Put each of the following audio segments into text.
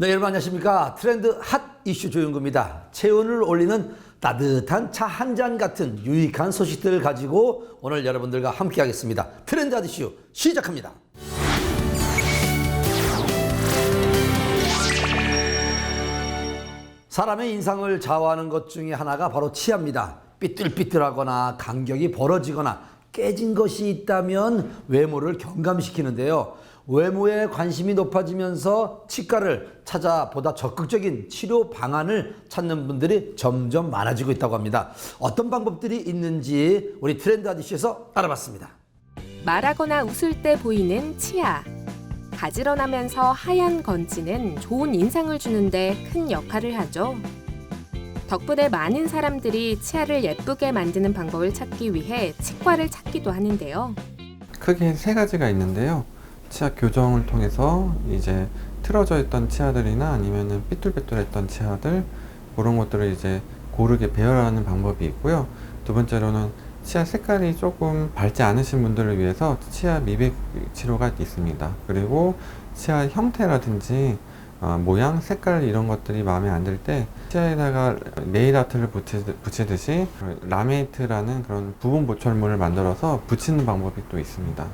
네, 여러분 안녕하십니까. 트렌드 핫 이슈 조윤구입니다. 체온을 올리는 따뜻한 차 한 잔 같은 유익한 소식들을 가지고 오늘 여러분들과 함께 하겠습니다. 트렌드 핫 이슈 시작합니다. 사람의 인상을 좌우하는 것 중에 하나가 바로 치아입니다. 삐뚤삐뚤하거나 간격이 벌어지거나 깨진 것이 있다면 외모를 경감시키는데요. 외모에 관심이 높아지면서 치과를 찾아 보다 적극적인 치료 방안을 찾는 분들이 점점 많아지고 있다고 합니다. 어떤 방법들이 있는지 우리 트렌드 아디쇼에서 알아봤습니다. 말하거나 웃을 때 보이는 치아. 가지런하면서 하얀 건치는 좋은 인상을 주는데 큰 역할을 하죠. 덕분에 많은 사람들이 치아를 예쁘게 만드는 방법을 찾기 위해 치과를 찾기도 하는데요. 크게 세 가지가 있는데요. 치아 교정을 통해서 이제 틀어져 있던 치아들이나 아니면은 삐뚤빼뚤했던 치아들 그런 것들을 이제 고르게 배열하는 방법이 있고요. 두 번째로는 치아 색깔이 조금 밝지 않으신 분들을 위해서 치아 미백 치료가 있습니다. 그리고 치아 형태라든지 어, 모양, 색깔 이런 것들이 마음에 안 들 때 치아에다가 네일 아트를 붙이, 붙이듯이 라메이트라는 그런 부분 보철물을 만들어서 붙이는 방법이 또 있습니다.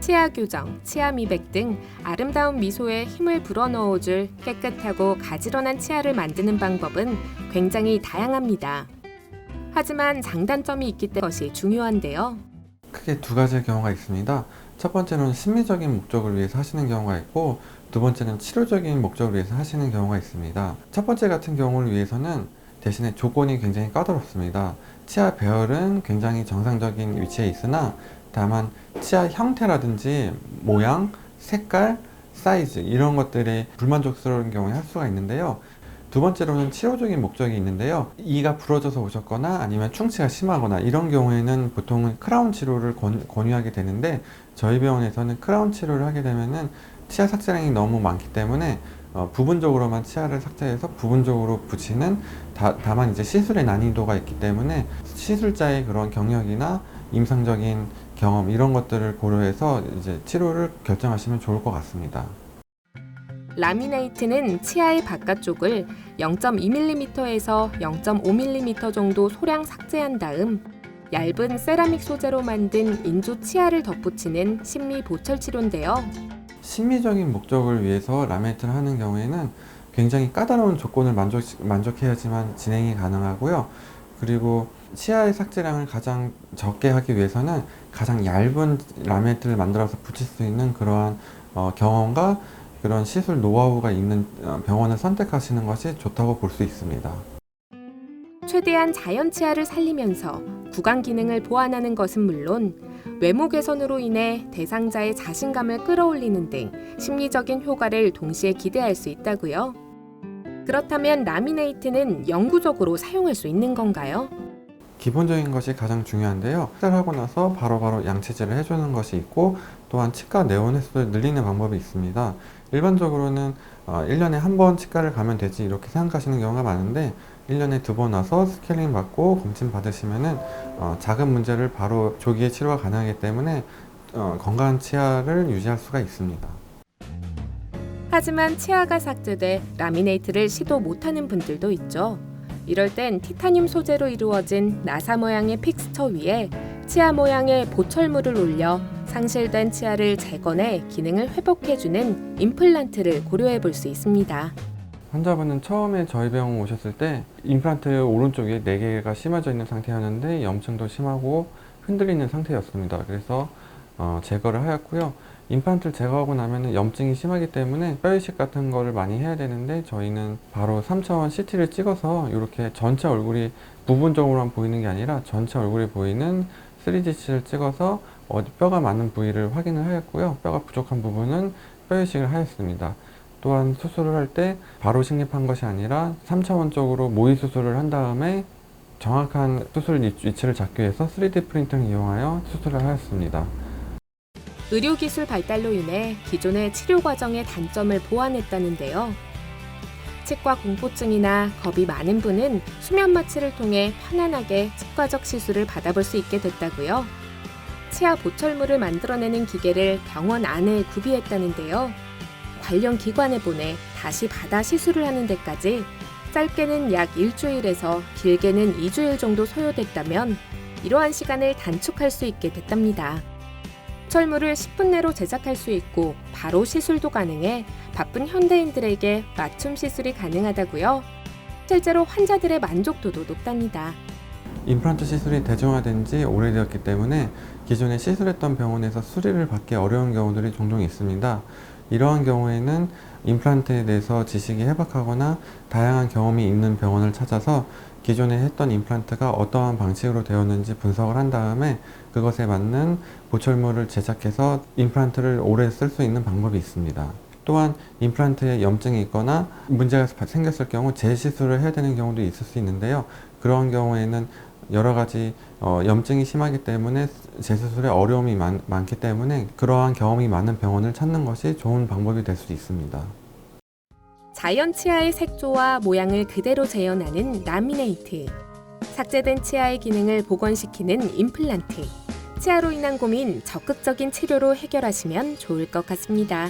치아 교정, 치아 미백 등 아름다운 미소에 힘을 불어넣어줄 깨끗하고 가지런한 치아를 만드는 방법은 굉장히 다양합니다. 하지만 장단점이 있기 때문에 것이 중요한데요. 크게 두 가지의 경우가 있습니다. 첫 번째는 심리적인 목적을 위해서 하시는 경우가 있고 두 번째는 치료적인 목적을 위해서 하시는 경우가 있습니다. 첫 번째 같은 경우를 위해서는 대신에 조건이 굉장히 까다롭습니다. 치아 배열은 굉장히 정상적인 위치에 있으나 다만 치아 형태라든지 모양, 색깔, 사이즈 이런 것들이 불만족스러운 경우에 할 수가 있는데요. 두 번째로는 치료적인 목적이 있는데요. 이가 부러져서 오셨거나 아니면 충치가 심하거나 이런 경우에는 보통은 크라운 치료를 권, 권유하게 되는데 저희 병원에서는 크라운 치료를 하게 되면은 치아 삭제량이 너무 많기 때문에 어, 부분적으로만 치아를 삭제해서 부분적으로 붙이는 다, 다만 이제 시술의 난이도가 있기 때문에 시술자의 그런 경력이나 임상적인 경험 이런 것들을 고려해서 이제 치료를 결정하시면 좋을 것 같습니다. 라미네이트는 치아의 바깥쪽을 0.2mm에서 0.5mm 정도 소량 삭제한 다음 얇은 세라믹 소재로 만든 인조 치아를 덧붙이는 심미 보철 치료인데요. 심미적인 목적을 위해서 라메이트를 하는 경우에는 굉장히 까다로운 조건을 만족, 만족해야지만 진행이 가능하고요. 그리고 치아의 삭제량을 가장 적게 하기 위해서는 가장 얇은 라메이트를 만들어서 붙일 수 있는 그러한 어, 경험과 그런 시술 노하우가 있는 어, 병원을 선택하시는 것이 좋다고 볼 수 있습니다. 최대한 자연 치아를 살리면서 구강 기능을 보완하는 것은 물론 외모 개선으로 인해 대상자의 자신감을 끌어올리는 등 심리적인 효과를 동시에 기대할 수 있다고요. 그렇다면 라미네이트는 영구적으로 사용할 수 있는 건가요? 기본적인 것이 가장 중요한데요. 식사하고 나서 바로 바로 양치질을 해주는 것이 있고 또한 치과 내원 횟수를 늘리는 방법이 있습니다. 일반적으로는 어, 1년에 한 번 치과를 가면 되지 이렇게 생각하시는 경우가 많은데 1년에 두 번 와서 스케일링 받고 검진 받으시면은 어, 작은 문제를 바로 조기에 치료가 가능하기 때문에 어, 건강한 치아를 유지할 수가 있습니다. 하지만 치아가 삭제돼 라미네이트를 시도 못하는 분들도 있죠. 이럴 땐 티타늄 소재로 이루어진 나사 모양의 픽스처 위에 치아 모양의 보철물을 올려 상실된 치아를 재건해 기능을 회복해주는 임플란트를 고려해 볼 수 있습니다. 환자분은 처음에 저희 병원 오셨을 때 임플란트 오른쪽에 4개가 심어져 있는 상태였는데 염증도 심하고 흔들리는 상태였습니다. 그래서 어, 제거를 하였고요. 임플란트를 제거하고 나면 염증이 심하기 때문에 뼈 이식 같은 거를 많이 해야 되는데 저희는 바로 3차원 CT를 찍어서 이렇게 전체 얼굴이 부분적으로만 보이는 게 아니라 전체 얼굴이 보이는 3D치를 찍어서 어디 뼈가 많은 부위를 확인을 하였고요. 뼈가 부족한 부분은 뼈 이식을 하였습니다. 또한 수술을 할 때 바로 식립한 것이 아니라 3차원적으로 모의 수술을 한 다음에 정확한 수술 위치를 잡기 위해서 3D 프린터를 이용하여 수술을 하였습니다. 의료기술 발달로 인해 기존의 치료 과정의 단점을 보완했다는데요. 치과 공포증이나 겁이 많은 분은 수면 마취를 통해 편안하게 치과적 시술을 받아볼 수 있게 됐다고요. 치아 보철물을 만들어내는 기계를 병원 안에 구비했다는데요. 관련 기관에 보내 다시 받아 시술을 하는 데까지 짧게는 약 일주일에서 길게는 2주일 정도 소요됐다면 이러한 시간을 단축할 수 있게 됐답니다. 철물을 10분 내로 제작할 수 있고 바로 시술도 가능해 바쁜 현대인들에게 맞춤 시술이 가능하다고요. 실제로 환자들의 만족도도 높답니다. 임플란트 시술이 대중화된 지 오래되었기 때문에 기존에 시술했던 병원에서 수리를 받기 어려운 경우들이 종종 있습니다. 이러한 경우에는 임플란트에 대해서 지식이 해박하거나 다양한 경험이 있는 병원을 찾아서 기존에 했던 임플란트가 어떠한 방식으로 되었는지 분석을 한 다음에 그것에 맞는 보철물을 제작해서 임플란트를 오래 쓸 수 있는 방법이 있습니다. 또한 임플란트에 염증이 있거나 문제가 생겼을 경우 재시술을 해야 되는 경우도 있을 수 있는데요. 그런 경우에는 여러 가지 어, 염증이 심하기 때문에 재수술에 어려움이 많, 많기 때문에 그러한 경험이 많은 병원을 찾는 것이 좋은 방법이 될 수 있습니다. 자연 치아의 색조와 모양을 그대로 재현하는 라미네이트. 삭제된 치아의 기능을 복원시키는 임플란트. 치아로 인한 고민 적극적인 치료로 해결하시면 좋을 것 같습니다.